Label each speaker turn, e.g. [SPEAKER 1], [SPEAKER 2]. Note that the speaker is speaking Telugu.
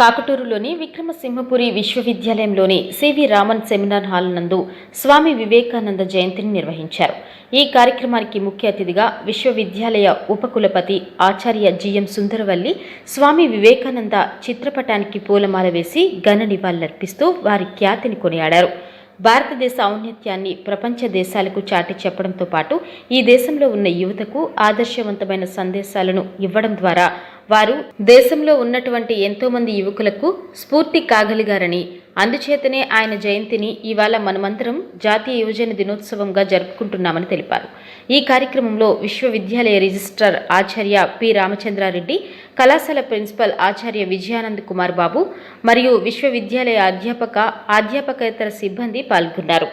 [SPEAKER 1] కాకటూరులోని విక్రమసింహపురి విశ్వవిద్యాలయంలోని సివి రామన్ సెమినార్ హాల్ నందు స్వామి వివేకానంద జయంతిని నిర్వహించారు. ఈ కార్యక్రమానికి ముఖ్య అతిథిగా విశ్వవిద్యాలయ ఉపకులపతి ఆచార్య జిఎం సుందరవల్లి స్వామి వివేకానంద చిత్రపటానికి పూలమాల వేసి ఘన నివాళులర్పిస్తూ వారి ఖ్యాతిని కొనియాడారు. భారతదేశ ఔన్నత్యాన్ని ప్రపంచ దేశాలకు చాటి చెప్పడంతో పాటు ఈ దేశంలో ఉన్న యువతకు ఆదర్శవంతమైన సందేశాలను ఇవ్వడం ద్వారా వారు దేశంలో ఉన్నటువంటి ఎంతోమంది యువకులకు స్ఫూర్తి కాగలిగారని అందుచేతనే ఆయన జయంతిని ఇవాళ మనమందరం జాతీయ యువజన దినోత్సవంగా జరుపుకుంటున్నామని తెలిపారు. ఈ కార్యక్రమంలో విశ్వవిద్యాలయ రిజిస్ట్రార్ ఆచార్య పి. రామచంద్రారెడ్డి కళాశాల ప్రిన్సిపల్ ఆచార్య విజయానంద్ కుమార్ బాబు మరియు విశ్వవిద్యాలయ అధ్యాపక అధ్యాపకేతర సిబ్బంది పాల్గొన్నారు.